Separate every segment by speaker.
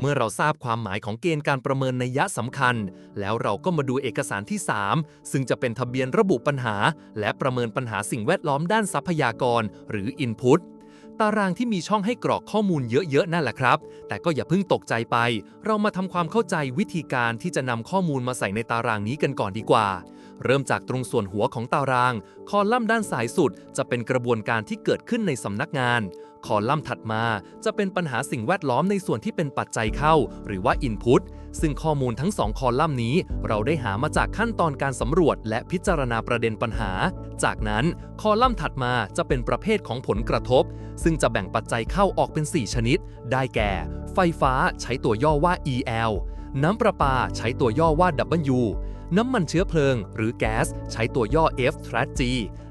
Speaker 1: เมื่อเราทราบความหมายของเกณฑ์การประเมินในยยะสำคัญ แล้วเราก็มาดูเอกสารที่ 3 ซึ่งจะเป็นทะเบียนระบุปัญหา และประเมินปัญหาสิ่งแวดล้อมด้านทรัพยากร หรือ Input ตารางที่มีช่องให้กรอกข้อมูลเยอะ ๆ นั่นแหละครับ แต่ก็อย่าเพิ่งตกใจไป เรามาทำความเข้าใจวิธีการที่จะนำข้อมูลมาใส่ในตารางนี้กันก่อนดีกว่า เริ่มจากตรงส่วนหัวของตาราง คอลัมน์ด้านซ้ายสุด จะเป็นกระบวนการที่เกิดขึ้นในสำนักงาน คอลัมน์ถัดมาจะเป็นปัญหาสิ่งแวดล้อมในส่วนที่เป็นปัจจัยเข้า หรือว่า Input ซึ่งข้อมูลทั้งสองคอลัมน์นี้ เราได้หามาจากขั้นตอนการสำรวจ และพิจารณาประเด็นปัญหา จากนั้นคอลัมน์ถัดมาจะเป็นประเภทของผลกระทบ ซึ่งจะแบ่งปัจจัยเข้าออกเป็น 4 ชนิด ได้แก่ ไฟฟ้าใช้ตัวย่อว่า EL น้ำประปาใช้ตัวย่อว่า W น้ำมันเชื้อเพลิง หรือแก๊สใช้ตัวย่อ F G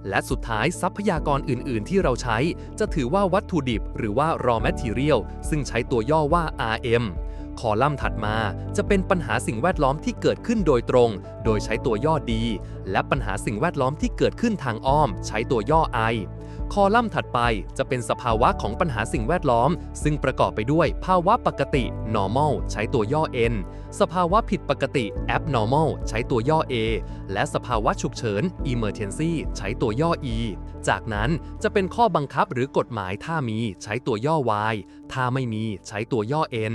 Speaker 1: และสุดท้ายทรัพยากรอื่น ๆ ที่เราใช้ จะถือว่าวัตถุดิบ หรือว่า raw material ซึ่งใช้ตัวย่อว่า RM คอลัมน์ถัดมาจะเป็นปัญหาสิ่งแวดล้อมที่เกิดขึ้นโดยตรง โดยใช้ตัวย่อ D และปัญหาสิ่งแวดล้อมที่เกิดขึ้นทางอ้อม ใช้ตัวย่อ I คอลัมน์ถัดไปจะเป็นสภาวะของปัญหาสิ่งแวดล้อม ซึ่งประกอบไปด้วยภาวะปกติ normal ใช้ตัวย่อ N สภาวะผิดปกติ abnormal ใช้ตัวย่อ A และสภาวะฉุกเฉิน emergency ใช้ตัวย่อ E จากนั้นจะเป็นข้อบังคับหรือกฎหมายถ้ามีใช้ตัวย่อ Y ถ้าไม่มีใช้ตัวย่อ N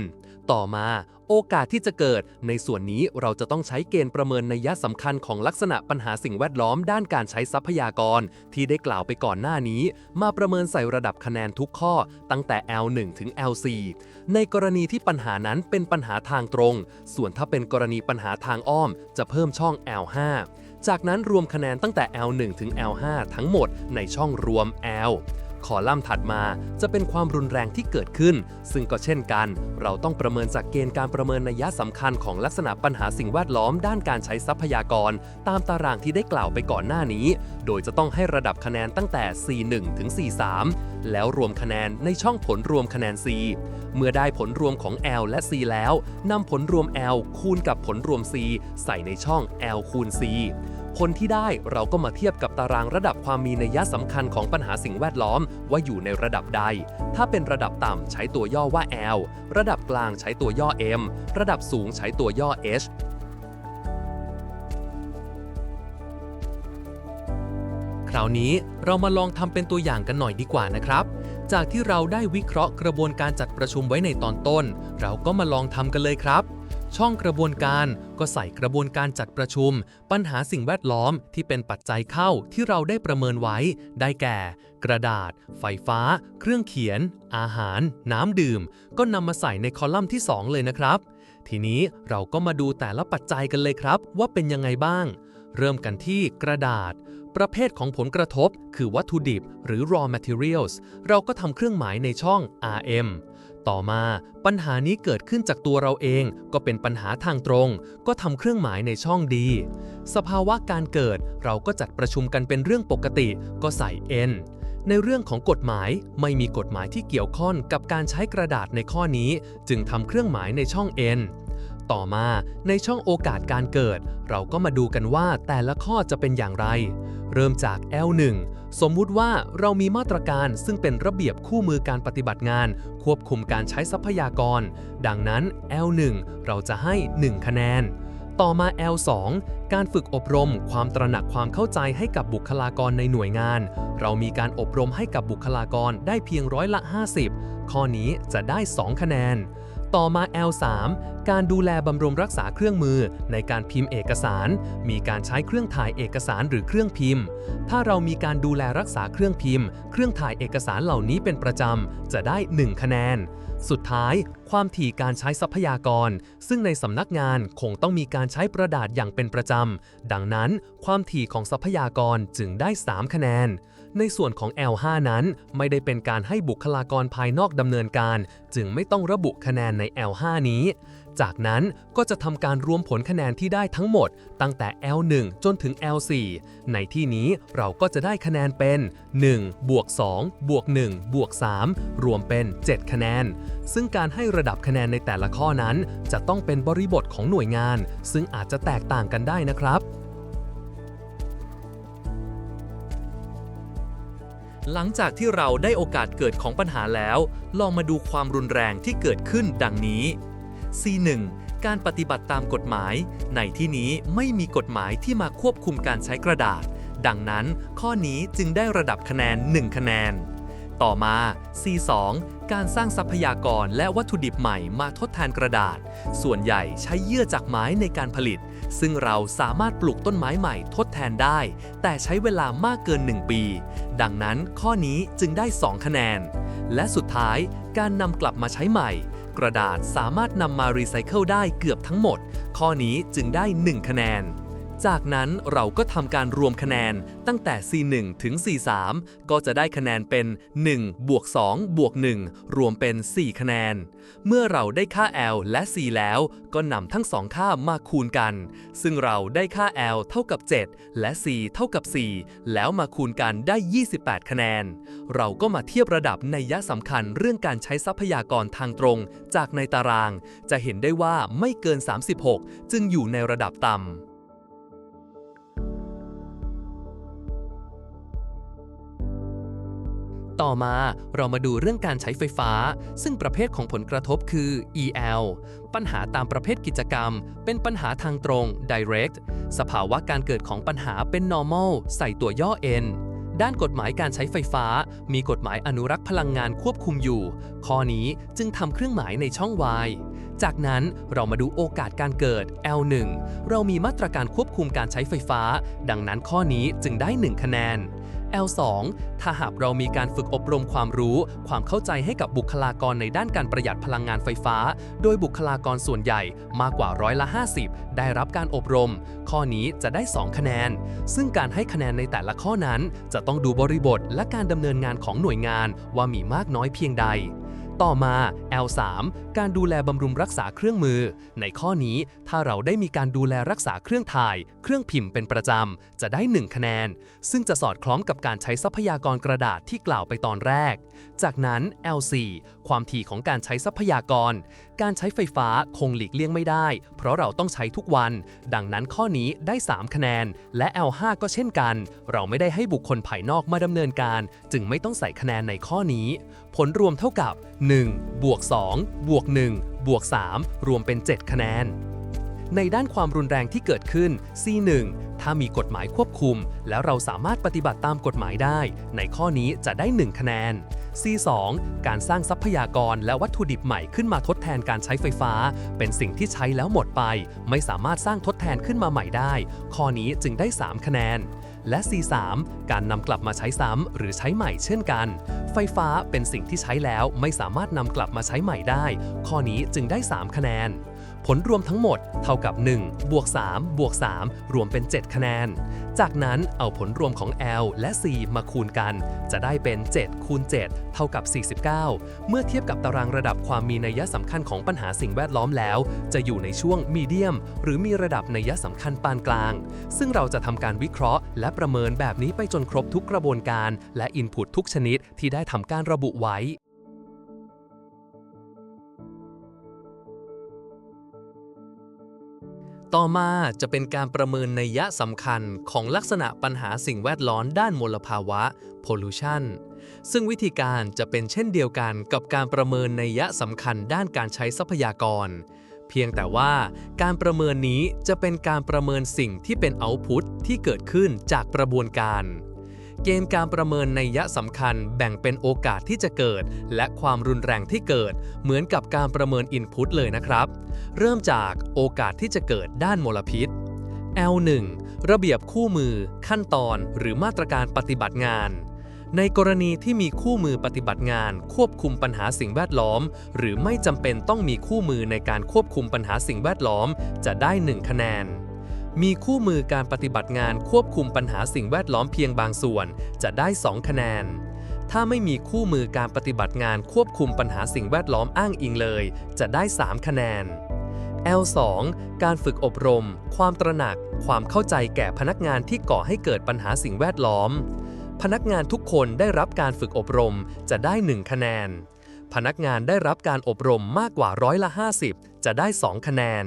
Speaker 1: ต่อมา โอกาสที่จะเกิด ในส่วนนี้เราจะต้องใช้เกณฑ์ประเมินนัยะสำคัญของลักษณะปัญหาสิ่งแวดล้อมด้านการใช้ทรัพยากร ที่ได้กล่าวไปก่อนหน้านี้ มาประเมินใส่ระดับคะแนนทุกข้อ ตั้งแต่ L1 ถึง L4 ในกรณีที่ปัญหานั้นเป็นปัญหาทางตรง ส่วนถ้าเป็นกรณีปัญหาทางอ้อม จะเพิ่มช่อง L5 จากนั้นรวมคะแนนตั้งแต่ L1 ถึง L5 ทั้งหมดในช่องรวม L คอลัมน์ถัดมาจะเป็นความรุนแรงที่เกิดขึ้น ซึ่งก็เช่นกัน เราต้องประเมินจากเกณฑ์การประเมินนัยะสำคัญของลักษณะปัญหาสิ่งแวดล้อมด้านการใช้ทรัพยากร ตามตารางที่ได้กล่าวไปก่อนหน้านี้ โดยจะต้องให้ระดับคะแนนตั้งแต่ C1 ถึง C3 แล้วรวมคะแนนในช่องผลรวมคะแนน C เมื่อได้ผลรวมของ L และ C แล้วนำผลรวม L คูณกับผลรวม C ใส่ในช่อง L คูณ C ผลที่ได้เราก็มาเทียบกับตารางระดับความมีนัยยะสำคัญของปัญหาสิ่งแวดล้อม ว่าอยู่ในระดับใด ถ้าเป็นระดับต่ำใช้ตัวย่อว่า L ระดับกลางใช้ตัวย่อ M ระดับสูงใช้ตัวย่อ H คราวนี้เรามาลองทำเป็นตัวอย่างกันหน่อยดีกว่านะครับ จากที่เราได้วิเคราะห์กระบวนการจัดประชุมไว้ในตอนต้น เราก็มาลองทำกันเลยครับ ช่องกระบวนการก็ใส่กระบวนการจัดประชุม ปัญหาสิ่งแวดล้อมที่เป็นปัจจัยเข้าที่เราได้ประเมินไว้ ได้แก่ กระดาษ ไฟฟ้า เครื่องเขียน อาหาร น้ำดื่ม ก็นำมาใส่ในคอลัมน์ที่ 2 เลยนะครับ ทีนี้เราก็มาดูแต่ละปัจจัยกันเลยครับ ว่าเป็นยังไงบ้าง เริ่มกันที่กระดาษประเภทของผลกระทบ คือวัตถุดิบ หรือ raw materials เราก็ทำเครื่องหมายในช่อง RM ต่อมาปัญหานี้เกิดขึ้นจากตัวเราเองก็เป็นปัญหาทางตรง ก็ทำเครื่องหมายในช่องดี สภาวะการเกิดเราก็จัดประชุมกันเป็นเรื่องปกติก็ใส่ N ในเรื่องของกฎหมายไม่มีกฎหมายที่เกี่ยวข้องกับการใช้กระดาษในข้อนี้ จึงทำเครื่องหมายในช่อง N ต่อมาในช่องโอกาสการเกิด เราก็มาดูกันว่าแต่ละข้อจะเป็นอย่างไร เริ่มจาก L1 สมมุติว่าเรามีมาตรการซึ่งเป็นระเบียบคู่มือการปฏิบัติงาน ควบคุมการใช้ทรัพยากร ดังนั้น L1 เราจะให้ 1 คะแนน ต่อมา L2 การฝึกอบรม ความตระหนักความเข้าใจให้กับบุคลากรในหน่วยงาน เรามีการอบรมให้กับบุคลากรได้เพียงร้อยละ 50 ข้อนี้จะได้ 2 คะแนน ต่อมา L3 การดูแลบำรุงรักษาเครื่องมือในการพิมพ์เอกสาร มีการใช้เครื่องถ่ายเอกสารหรือเครื่องพิมพ์ ถ้าเรามีการดูแลรักษาเครื่องพิมพ์ เครื่องถ่ายเอกสารเหล่านี้เป็นประจำ จะได้ 1 คะแนน สุดท้าย ความถี่การใช้ทรัพยากร ซึ่งในสำนักงานคงต้องมีการใช้กระดาษอย่างเป็นประจำ ดังนั้น ความถี่ของทรัพยากรจึงได้ 3 คะแนน ในส่วนของ L5 นั้นไม่ได้เป็นการให้บุคลากรภายนอกดำเนินการ จึงไม่ต้องระบุคะแนนใน L5 นี้ จากนั้นก็จะทำการรวมผลคะแนนที่ได้ทั้งหมด ตั้งแต่ L1 จนถึง L4 ในที่นี้เราก็จะได้คะแนนเป็น 1 บวก 2 บวก 1 บวก 3 รวมเป็น 7 คะแนน ซึ่งการให้ระดับคะแนนในแต่ละข้อนั้น จะต้องเป็นบริบทของหน่วยงาน ซึ่งอาจจะแตกต่างกันได้นะครับ หลังจากที่เราได้โอกาสเกิดของปัญหาแล้ว ลองมาดูความรุนแรงที่เกิดขึ้นดังนี้ C1 การปฏิบัติตามกฎหมาย ในที่นี้ไม่มีกฎหมายที่มาควบคุมการใช้กระดาษ ดังนั้นข้อนี้จึงได้ระดับคะแนน 1 คะแนน ต่อมา C2 การสร้างทรัพยากรและวัตถุดิบใหม่มาทดแทนกระดาษ ส่วนใหญ่ใช้เยื่อจากไม้ในการผลิต ซึ่งเราสามารถปลูกต้นไม้ใหม่ทดแทนได้ แต่ใช้เวลามากเกิน 1 ปี ดังนั้นข้อนี้จึงได้ 2 คะแนน และสุดท้ายการนำกลับมาใช้ใหม่ กระดาษสามารถนำมารีไซเคิลได้เกือบทั้งหมด ข้อนี้จึงได้ 1 คะแนน จากนั้นเราก็ทำการรวมคะแนนตั้งแต่ C1 ถึง C3 ก็จะได้คะแนนเป็น 1 บวก 2 บวก 1 รวมเป็น 4 คะแนน เมื่อเราได้ค่า L และ C แล้ว ก็นำทั้งสองค่ามาคูณกัน ซึ่งเราได้ค่า L เท่ากับ 7 และ C เท่ากับ 4 แล้วมาคูณกันได้ 28 คะแนน เราก็มาเทียบระดับในยะสำคัญเรื่องการใช้ทรัพยากรทางตรง จากในตาราง จะเห็นได้ว่าไม่เกิน 36 จึงอยู่ในระดับต่ำ ต่อมาเรามาดูเรื่องการใช้ไฟฟ้า ซึ่งประเภทของผลกระทบคือ EL ปัญหาตามประเภทกิจกรรม เป็นปัญหาทางตรง direct สภาวะการเกิดของปัญหาเป็น normal ใส่ตัวย่อ n ด้านกฎหมายการใช้ไฟฟ้า มีกฎหมายอนุรักษ์พลังงานควบคุมอยู่ ข้อนี้จึงทำเครื่องหมายในช่อง y จากนั้นเรามาดูโอกาสการเกิด L1 เรามีมาตรการควบคุมการใช้ไฟฟ้า ดังนั้นข้อนี้จึงได้ 1 คะแนน L2 ถ้าหากเรามีการฝึกอบรมความรู้ ความเข้าใจให้กับบุคลากรในด้านการประหยัดพลังงานไฟฟ้า โดยบุคลากรส่วนใหญ่มากกว่าร้อยละ 50 ได้รับการอบรม ข้อนี้จะได้ 2 คะแนน ซึ่งการให้คะแนนในแต่ละข้อนั้น จะต้องดูบริบทและการดำเนินงานของหน่วยงานว่ามีมากน้อยเพียงใด ต่อมา L3 การดูแลบำรุงรักษาเครื่องมือ ในข้อนี้ถ้าเราได้มีการดูแลรักษาเครื่องถ่าย เครื่องพิมพ์เป็นประจำ จะได้ 1 คะแนน ซึ่งจะสอดคล้องกับการใช้ทรัพยากรกระดาษที่กล่าวไปตอนแรก จากนั้น L4 ความถี่ของการใช้ทรัพยากรการใช้ไฟฟ้าคงหลีกเลี่ยงไม่ได้ เพราะเราต้องใช้ทุกวัน ดังนั้นข้อนี้ได้ 3 คะแนน และ L5 ก็เช่นกัน เราไม่ได้ให้บุคคลภายนอกมาดำเนินการ จึงไม่ต้องใส่คะแนนในข้อนี้ ผลรวมเท่ากับ 1 บวก 2 บวก 1 บวก 3 รวมเป็น 7 คะแนนในด้านความรุนแรงที่เกิดขึ้น C1 ถ้ามีกฎหมายควบคุม แล้วเราสามารถปฏิบัติตามกฎหมายได้ ในข้อนี้จะได้ 1 คะแนน C2 การสร้างทรัพยากรและวัตถุดิบใหม่ขึ้นมาทดแทนการใช้ไฟฟ้า เป็นสิ่งที่ใช้แล้วหมดไป ไม่สามารถสร้างทดแทนขึ้นมาใหม่ได้ ข้อนี้จึงได้ 3 คะแนน และ C3 การนำกลับมาใช้ซ้ำหรือใช้ใหม่เช่นกัน ไฟฟ้าเป็นสิ่งที่ใช้แล้วไม่สามารถนำกลับมาใช้ใหม่ได้ ข้อนี้จึงได้ 3 คะแนน ผลรวมทั้งหมดเท่ากับ 1 บวก 3 บวก 3 รวมเป็น 7 คะแนน จากนั้นเอาผลรวมของ L และ C มาคูณกัน จะได้เป็น 7 คูณ 7 เท่ากับ 49 เมื่อเทียบกับตารางระดับความมีนัยสำคัญของปัญหาสิ่งแวดล้อมแล้ว จะอยู่ในช่วงมีเดียม หรือมีระดับนัยสำคัญปานกลาง ซึ่งเราจะทำการวิเคราะห์ และประเมินแบบนี้ไปจนครบทุกกระบวนการ และอินพุตทุกชนิดที่ได้ทำการระบุไว้ ต่อมาจะเป็นการประเมินนัยะสำคัญของลักษณะปัญหาสิ่งแวดล้อมด้านมลภาวะ pollution ซึ่งวิธีการจะเป็นเช่นเดียวกันกับการประเมินนัยยะสำคัญด้านการใช้ทรัพยากร เพียงแต่ว่าการประเมินนี้จะเป็นการประเมินสิ่งที่เป็น output ที่เกิดขึ้นจากกระบวนการ เกณฑ์การประเมินนัยะสำคัญแบ่งเป็นโอกาสที่จะเกิด และความรุนแรงที่เกิด เหมือนกับการประเมิน input เลยนะครับ เริ่มจากโอกาสที่จะเกิดด้านมลพิษ L1 ระเบียบคู่มือ ขั้นตอน หรือมาตรการปฏิบัติงาน ในกรณีที่มีคู่มือปฏิบัติงาน ควบคุมปัญหาสิ่งแวดล้อม หรือไม่จำเป็นต้องมีคู่มือในการควบคุมปัญหาสิ่งแวดล้อม จะได้ 1 คะแนน มีคู่มือการปฏิบัติงานควบคุมปัญหาสิ่งแวดล้อมเพียงบางส่วน จะได้ 2 คะแนน ถ้าไม่มีคู่มือการปฏิบัติงานควบคุมปัญหาสิ่งแวดล้อมอ้างอิงเลย จะได้ 3 คะแนน L2 การฝึกอบรม ความตระหนัก ความเข้าใจแก่พนักงานที่ก่อให้เกิดปัญหาสิ่งแวดล้อม พนักงานทุกคนได้รับการฝึกอบรมจะได้ 1 คะแนน พนักงานได้รับการอบรมมากกว่าร้อยละ 50 จะได้ 2 คะแนน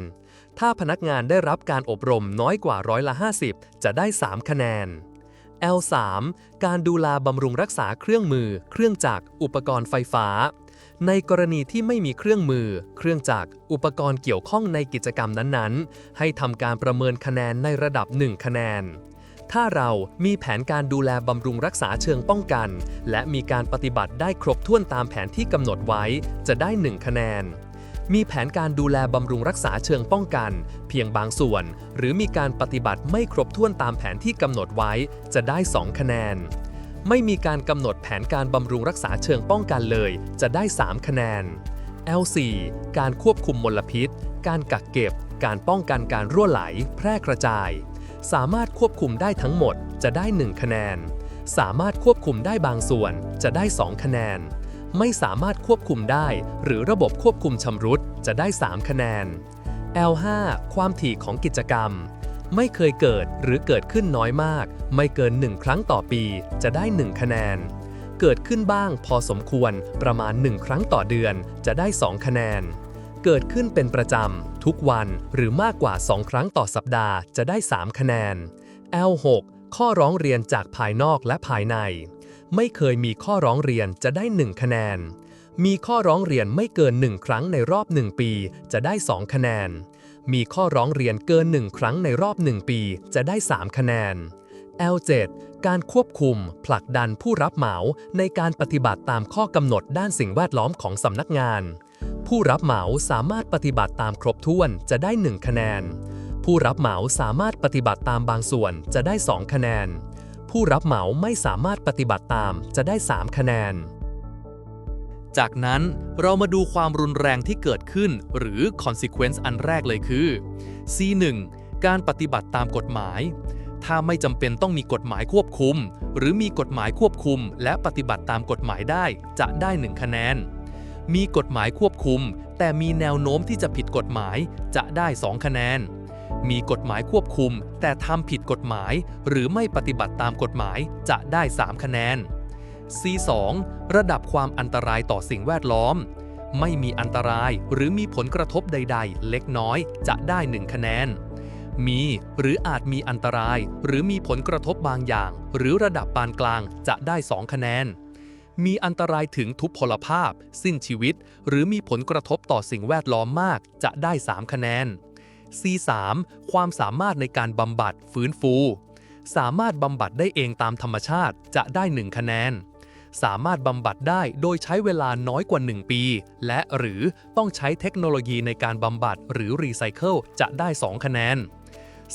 Speaker 1: ถ้าพนักงานได้รับการอบรมน้อยกว่าร้อยละ 50 จะได้ 3 คะแนน L3 การดูแลบำรุงรักษาเครื่องมือ เครื่องจักร อุปกรณ์ไฟฟ้า ในกรณีที่ไม่มีเครื่องมือ เครื่องจักร อุปกรณ์เกี่ยวข้องในกิจกรรมนั้นๆ ให้ทำการประเมินคะแนนในระดับ 1 คะแนน ถ้าเรามีแผนการดูแลบำรุงรักษาเชิงป้องกัน และมีการปฏิบัติได้ครบถ้วนตามแผนที่กำหนดไว้ จะได้ 1 คะแนน มีแผนการดูแลบำรุงรักษาเชิงป้องกัน เพียงบางส่วน หรือมีการปฏิบัติไม่ครบถ้วนตามแผนที่กำหนดไว้จะได้ 2 คะแนน ไม่มีการกำหนดแผนการบำรุงรักษาเชิงป้องกันเลย จะได้ 3 คะแนน L4 การควบคุมมลพิษ การกักเก็บ การป้องกันการรั่วไหล แพร่กระจาย สามารถควบคุมได้ทั้งหมดจะได้ 1 คะแนน สามารถควบคุมได้บางส่วนจะได้ 2 คะแนน ไม่สามารถควบคุมได้ หรือระบบควบคุมชำรุดจะได้ 3 คะแนน L5 ความถี่ของกิจกรรม ไม่เคยเกิดหรือเกิดขึ้นน้อยมาก ไม่เกิน 1 ครั้งต่อปี จะได้ 1 คะแนน เกิดขึ้นบ้างพอสมควรประมาณ 1 ครั้งต่อเดือนจะได้ 2 คะแนน เกิดขึ้นเป็นประจำทุกวันหรือมากกว่า 2 ครั้งต่อสัปดาห์จะได้ 3 คะแนน L6 ข้อร้องเรียนจากภายนอกและภายใน ไม่เคยมีข้อร้องเรียนจะได้ 1 คะแนน มีข้อร้องเรียนไม่เกิน 1 ครั้งในรอบ 1 ปี จะได้ 2 คะแนน มีข้อร้องเรียนเกิน 1 ครั้งในรอบ 1 ปี จะได้ 3 คะแนน L7 การควบคุม ผลักดันผู้รับเหมาในการปฏิบัติตามข้อกำหนดด้านสิ่งแวดล้อมของสำนักงาน ผู้รับเหมาสามารถปฏิบัติตามครบถ้วนจะได้ 1 คะแนน ผู้รับเหมาสามารถปฏิบัติตามบางส่วนจะได้ 2 คะแนน ผู้รับเหมาไม่สามารถปฏิบัติตามจะได้ 3 คะแนน จากนั้นเรามาดูความรุนแรงที่เกิดขึ้น หรือ consequence อันแรกเลยคือ C1 การปฏิบัติตามกฎหมาย ถ้าไม่จำเป็นต้องมีกฎหมายควบคุม หรือมีกฎหมายควบคุม และปฏิบัติตามกฎหมายได้จะได้ 1 คะแนน มีกฎหมายควบคุม แต่มีแนวโน้มที่จะผิดกฎหมายจะได้ 2 คะแนน มีกฎหมายควบคุม แต่ทำผิดกฎหมาย หรือไม่ปฏิบัติตามกฎหมายจะได้ 3 คะแนน C2 ระดับความอันตรายต่อสิ่งแวดล้อม ไม่มีอันตรายหรือมีผลกระทบใด ๆ เล็กน้อยจะได้ 1 คะแนน มีหรืออาจมีอันตราย หรือมีผลกระทบบางอย่าง หรือระดับปานกลางจะได้ 2 คะแนน มีอันตรายถึงทุพพลภาพ สิ้นชีวิต หรือมีผลกระทบต่อสิ่งแวดล้อมมากจะได้ 3 คะแนน C3 ความสามารถในการบำบัดฟื้นฟู สามารถบำบัดได้เองตามธรรมชาติจะได้ 1 คะแนน สามารถบำบัดได้โดยใช้เวลาน้อยกว่า 1 ปี และหรือต้องใช้เทคโนโลยีในการบำบัดหรือรีไซเคิลจะได้ 2 คะแนน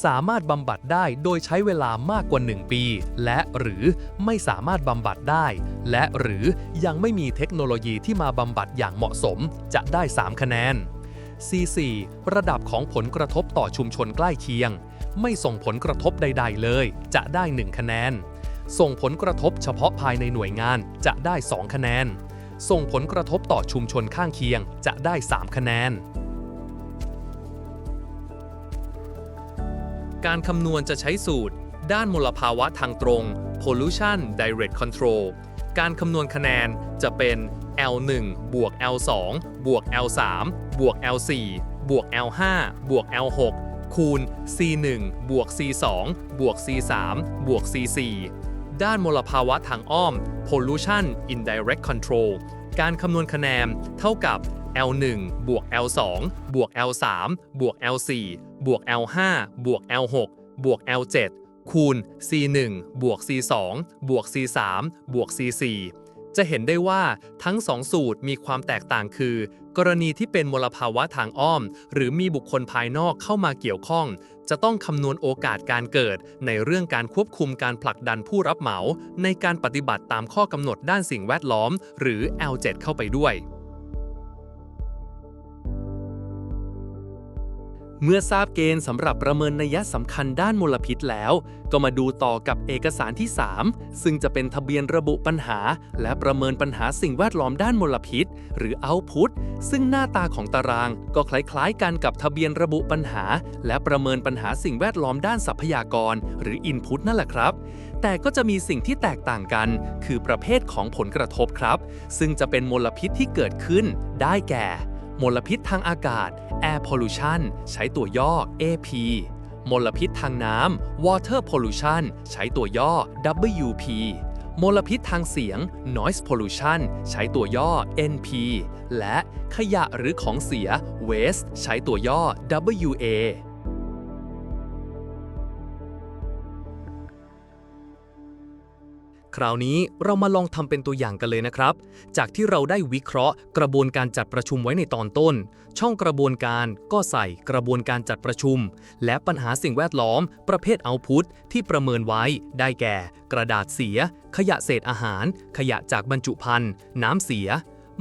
Speaker 1: สามารถบำบัดได้โดยใช้เวลามากกว่า 1 ปี และหรือไม่สามารถบำบัดได้ และหรือยังไม่มีเทคโนโลยีที่มาบำบัดอย่างเหมาะสม จะได้ 3 คะแนน C4 ระดับของผลกระทบต่อชุมชนใกล้เคียง ไม่ส่งผลกระทบใด ๆ เลย จะได้ 1 คะแนน ส่งผลกระทบเฉพาะภายในหน่วยงานจะได้ 2 คะแนน ส่งผลกระทบต่อชุมชนข้างเคียงจะได้ 3 คะแนน การคำนวณจะใช้สูตร ด้านมลภาวะทางตรง pollution direct control การคำนวณคะแนนจะเป็น L1 บวก L2 บวก L3 บวก L4 บวก L5 บวก L6 คูณ C1 บวก C2 บวก C3 บวก C4 ด้านมลภาวะทางอ้อม pollution indirect control การคำนวณคะแนนเท่ากับ L1 บวก L2 บวก L3 บวก L4 บวก L5 บวก L6 บวก L7 คูณ C1 บวก C2 บวก C3 บวก C4 จะเห็นได้ว่าทั้งสองสูตรมีความแตกต่างคือ กรณีที่เป็นมลภาวะทางอ้อม หรือมีบุคคลภายนอกเข้ามาเกี่ยวข้อง จะต้องคำนวณโอกาสการเกิด ในเรื่องการควบคุมการผลักดันผู้รับเหมา ในการปฏิบัติตามข้อกำหนดด้านสิ่งแวดล้อม หรือ L7 เข้าไปด้วย เมื่อทราบเกณฑ์สำหรับประเมินนัยสำคัญด้านมลพิษแล้ว ก็มาดูต่อกับเอกสารที่ 3 ซึ่งจะเป็นทะเบียนระบุปัญหา และประเมินปัญหาสิ่งแวดล้อมด้านมลพิษ หรือ Output ซึ่งหน้าตาของตารางก็คล้ายๆกันกับทะเบียนระบุปัญหา และประเมินปัญหาสิ่งแวดล้อมด้านทรัพยากร หรือ Input นั่นแหละครับ แต่ก็จะมีสิ่งที่แตกต่างกัน คือประเภทของผลกระทบครับ ซึ่งจะเป็นมลพิษที่เกิดขึ้น ได้แก่ มลพิษทางอากาศ Air Pollution ใช้ตัวย่อ AP มลพิษทางน้ำ Water Pollution ใช้ตัวย่อ WP มลพิษทางเสียง noise pollution ใช้ตัวย่อ NP และขยะหรือของเสีย waste ใช้ตัวย่อ WA ราวนี้เรามาลองทำเป็นตัวอย่างกันเลยนะครับ จากที่เราได้วิเคราะห์ กระบวนการจัดประชุมไว้ในตอนต้น ช่องกระบวนการก็ใส่กระบวนการจัดประชุม และปัญหาสิ่งแวดล้อม ประเภทเอาพุตที่ประเมินไว้ ได้แก่ กระดาษเสีย ขยะเศษอาหาร ขยะจากบรรจุภัณฑ์น้ำเสีย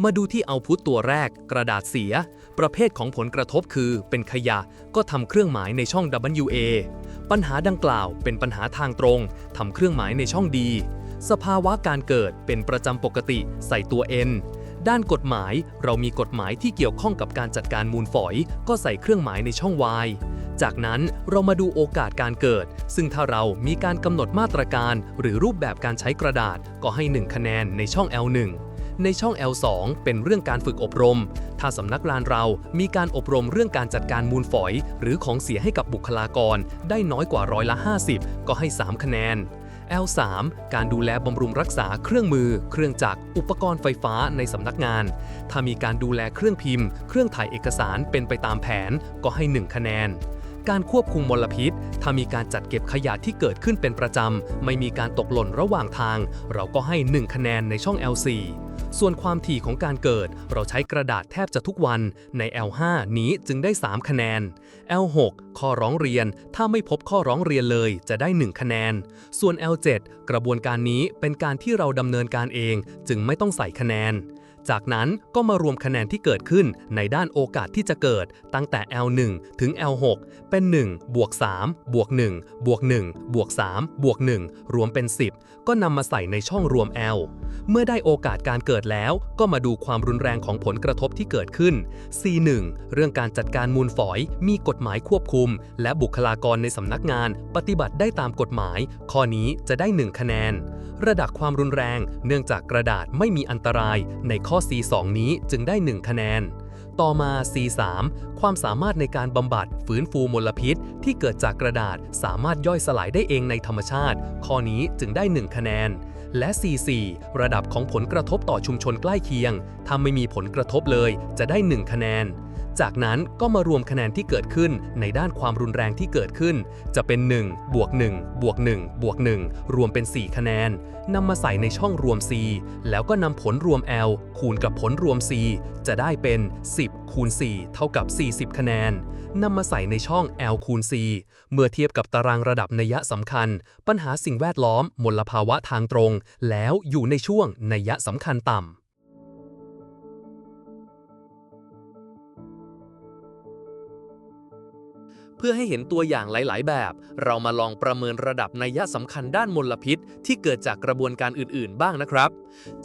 Speaker 1: มาดูที่เอาพุตตัวแรก กระดาษเสีย ประเภทของผลกระทบคือ เป็นขยะก็ทำเครื่องหมายในช่อง WA ปัญหาดังกล่าวเป็นปัญหาทางตรง ทำเครื่องหมายในช่องดี สภาวะการเกิดเป็นประจำปกติใส่ตัว N ด้านกฎหมายเรามีกฎหมายที่เกี่ยวข้องกับการจัดการมูลฝอย ก็ใส่เครื่องหมายในช่อง Y จากนั้นเรามาดูโอกาสการเกิด ซึ่งถ้าเรามีการกำหนดมาตรการ หรือรูปแบบการใช้กระดาษก็ให้ 1 คะแนนในช่อง L1 ในช่อง L2 เป็นเรื่องการฝึกอบรม ถ้าสำนักงานเรามีการอบรมเรื่องการจัดการมูลฝอย หรือของเสียให้กับบุคลากร ได้น้อยกว่าร้อยละ 50 ก็ให้ 3 คะแนน L3 การดูแลบำรุงรักษาเครื่องมือ เครื่องจักร อุปกรณ์ไฟฟ้าในสำนักงาน ถ้ามีการดูแลเครื่องพิมพ์ เครื่องถ่ายเอกสารเป็นไปตามแผนก็ให้ 1 คะแนน การควบคุมมลพิษ ถ้ามีการจัดเก็บขยะที่เกิดขึ้นเป็นประจำ ไม่มีการตกหล่นระหว่างทาง เราก็ให้ 1 คะแนนในช่อง L4 ส่วนความถี่ของการเกิด เราใช้กระดาษแทบจะทุกวัน ใน L5 นี้จึงได้ 3 คะแนน L6 ข้อร้องเรียน ถ้าไม่พบข้อร้องเรียนเลยจะได้ 1 คะแนน ส่วน L7 กระบวนการนี้เป็นการที่เราดำเนินการเอง จึงไม่ต้องใส่คะแนน จากนั้นก็มารวมคะแนนที่เกิดขึ้นในด้านโอกาสที่จะเกิด ตั้งแต่ L1 ถึง L6 เป็น 1 บวก 3 บวก 1 บวก 1 บวก 3 บวก 1 รวมเป็น 10 ก็นำมาใส่ในช่องรวม L เมื่อได้โอกาสการเกิดแล้ว ก็มาดูความรุนแรงของผลกระทบที่เกิดขึ้น C1 เรื่องการจัดการมูลฝอย มีกฎหมายควบคุม และบุคลากรในสำนักงาน ปฏิบัติได้ตามกฎหมาย ข้อนี้จะได้ 1 คะแนน ระดับความรุนแรง เนื่องจากกระดาษไม่มีอันตราย ในข้อ C2 นี้จึงได้ 1 คะแนน ต่อมา C3 ความสามารถในการบำบัดฟื้นฟูมลพิษ ที่เกิดจากกระดาษสามารถย่อยสลายได้เองในธรรมชาติ ข้อนี้จึงได้ 1 คะแนน และ C4 ระดับของผลกระทบต่อชุมชนใกล้เคียงถ้าไม่มีผลกระทบเลยจะได้ 1 คะแนน จากนั้นก็มารวมคะแนนที่เกิดขึ้นในด้านความรุนแรงที่เกิดขึ้น จะเป็น 1 บวก 1 บวก 1 บวก 1 รวมเป็น 4 คะแนนนำมาใส่ในช่องรวม C แล้วก็นำผลรวม L คูณกับผลรวม C จะได้เป็น 10 คูณ 4 เท่ากับ 40 คะแนนนำมาใส่ในช่อง L คูณ C เมื่อเทียบกับตารางระดับนัยสำคัญ ปัญหาสิ่งแวดล้อมมลภาวะทางตรง แล้วอยู่ในช่วงนัยสำคัญต่ำ เพื่อให้เห็นตัวอย่างหลาย ๆ แบบ เรามาลองประเมินระดับนัยสำคัญด้านมลพิษ ที่เกิดจากกระบวนการอื่น ๆ บ้างนะครับ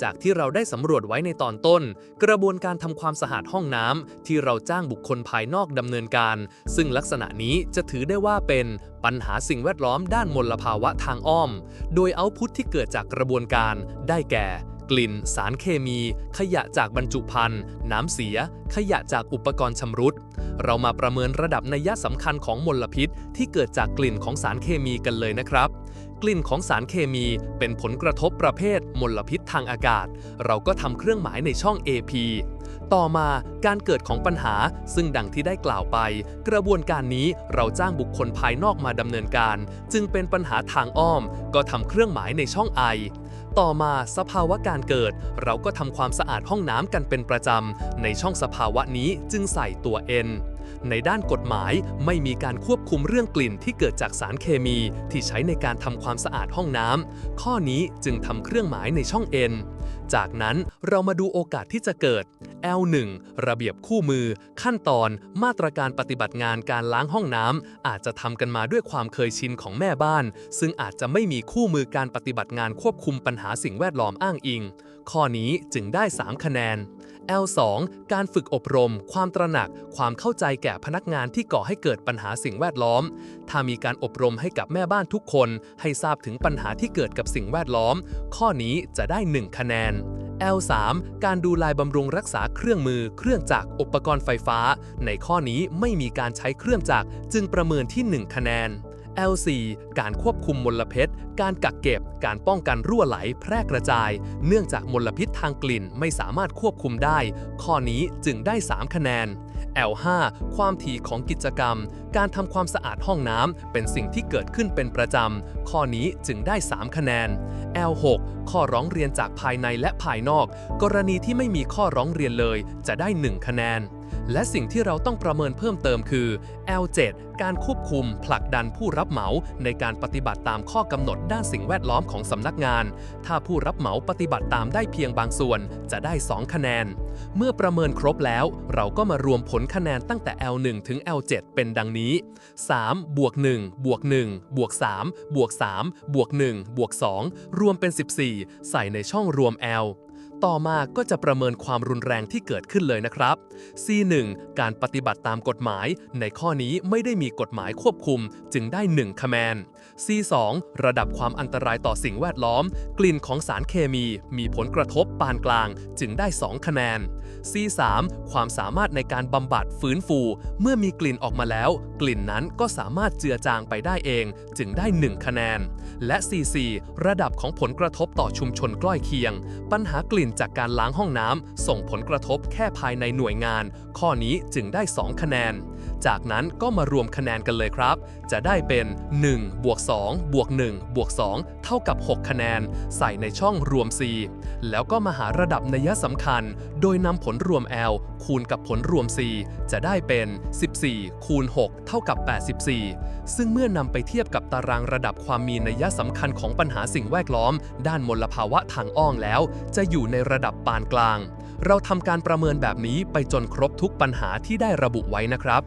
Speaker 1: จากที่เราได้สำรวจไว้ในตอนต้น กระบวนการทำความสะอาดห้องน้ำที่เราจ้างบุคคลภายนอกดำเนินการ ซึ่งลักษณะนี้จะถือได้ว่าเป็นปัญหาสิ่งแวดล้อมด้านมลภาวะทางอ้อม โดยเอาพุทที่เกิดจากกระบวนการได้แก่ กลิ่น สารเคมี ขยะจากบรรจุภัณฑ์ น้ำเสีย ขยะจากอุปกรณ์ชำรุด เรามาประเมินระดับนัยสำคัญของมลพิษ ที่เกิดจากกลิ่นของสารเคมีกันเลยนะครับ กลิ่นของสารเคมีเป็นผลกระทบประเภทมลพิษทางอากาศ เราก็ทำเครื่องหมายในช่อง AP ต่อมาการเกิดของปัญหาซึ่งดังที่ได้กล่าวไป กระบวนการนี้เราจ้างบุคคลภายนอกมาดำเนินการ จึงเป็นปัญหาทางอ้อม ก็ทำเครื่องหมายในช่อง I ต่อมาสภาวะการเกิด เราก็ทำความสะอาดห้องน้ำกันเป็นประจำ ในช่องสภาวะนี้จึงใส่ตัว N ในด้านกฎหมายไม่มีการควบคุมเรื่องกลิ่นที่เกิดจากสารเคมีที่ใช้ในการทำความสะอาดห้องน้ำข้อนี้จึงทำเครื่องหมายในช่อง N จากนั้นเรามาดูโอกาสที่จะเกิด L1 ระเบียบคู่มือ ขั้นตอน มาตรการปฏิบัติงานการล้างห้องน้ำอาจจะทำกันมาด้วยความเคยชินของแม่บ้าน ซึ่งอาจจะไม่มีคู่มือการปฏิบัติงานควบคุมปัญหาสิ่งแวดล้อมอ้างอิง ข้อนี้จึงได้ 3 คะแนน L2 การฝึกอบรม ความตระหนัก ความเข้าใจแก่พนักงานที่ก่อให้เกิดปัญหาสิ่งแวดล้อม ถ้ามีการอบรมให้กับแม่บ้านทุกคน ให้ทราบถึงปัญหาที่เกิดกับสิ่งแวดล้อม ข้อนี้จะได้ 1 คะแนน L3 การดูแลบำรุงรักษาเครื่องมือ เครื่องจักร อุปกรณ์ไฟฟ้า ในข้อนี้ไม่มีการใช้เครื่องจักรจึงประเมินที่ 1 คะแนน L4 การควบคุมมลพิษ การกักเก็บ การป้องกันรั่วไหล แพร่กระจาย เนื่องจากมลพิษทางกลิ่นไม่สามารถควบคุมได้ ข้อนี้จึงได้ 3 คะแนน L5 ความถี่ของกิจกรรม การทำความสะอาดห้องน้ำเป็นสิ่งที่เกิดขึ้นเป็นประจำ ข้อนี้จึงได้ 3 คะแนน L6 ข้อร้องเรียนจากภายในและภายนอก กรณีที่ไม่มีข้อร้องเรียนเลยจะได้ 1 คะแนน และสิ่งที่เราต้องประเมินเพิ่มเติมคือ L7 การควบคุมผลักดันผู้รับเหมาในการปฏิบัติตามข้อกำหนดด้านสิ่งแวดล้อมของสำนักงาน ถ้าผู้รับเหมาปฏิบัติตามได้เพียงบางส่วนจะได้ 2 คะแนน เมื่อประเมินครบแล้ว เราก็มารวมผลคะแนนตั้งแต่ L1 ถึง L7 เป็นดังนี้ 3 บวก 1 บวก 1 บวก 3 บวก 3 บวก 1 บวก 2 รวมเป็น 14 ใส่ในช่องรวม L ต่อมาก็จะประเมินความรุนแรงที่เกิดขึ้นเลยนะครับ C1 การปฏิบัติตามกฎหมาย ในข้อนี้ไม่ได้มีกฎหมายควบคุม จึงได้1คะแนน C2 ระดับความอันตรายต่อสิ่งแวดล้อม กลิ่นของสารเคมีมีผลกระทบปานกลางจึงได้ 2 คะแนน C3 ความสามารถในการบำบัดฟื้นฟู เมื่อมีกลิ่นออกมาแล้ว กลิ่นนั้นก็สามารถเจือจางไปได้เอง จึงได้ 1 คะแนน และ C4 ระดับของผลกระทบต่อชุมชนใกล้เคียง ปัญหากลิ่นจากการล้างห้องน้ำส่งผลกระทบแค่ภายในหน่วยงาน ข้อนี้จึงได้ 2 คะแนน จากนั้นก็มารวมคะแนนกันเลยครับ จะได้เป็น1บวก2บวก1บวก2เท่ากับ 6 คะแนน ใส่ในช่องรวม C แล้วก็มาหาระดับนัยสำคัญ โดยนำผลรวม L คูณกับผลรวม C จะได้เป็น 14 คูณ 6 เท่ากับ 84 ซึ่งเมื่อนำไปเทียบกับตารางระดับความมีนัยสำคัญของปัญหาสิ่งแวดล้อม ด้านมลภาวะทางอ้อมแล้ว จะอยู่ในระดับปานกลาง เราทำการประเมินแบบนี้ไปจนครบทุกปัญหาที่ได้ระบุไว้นะครับ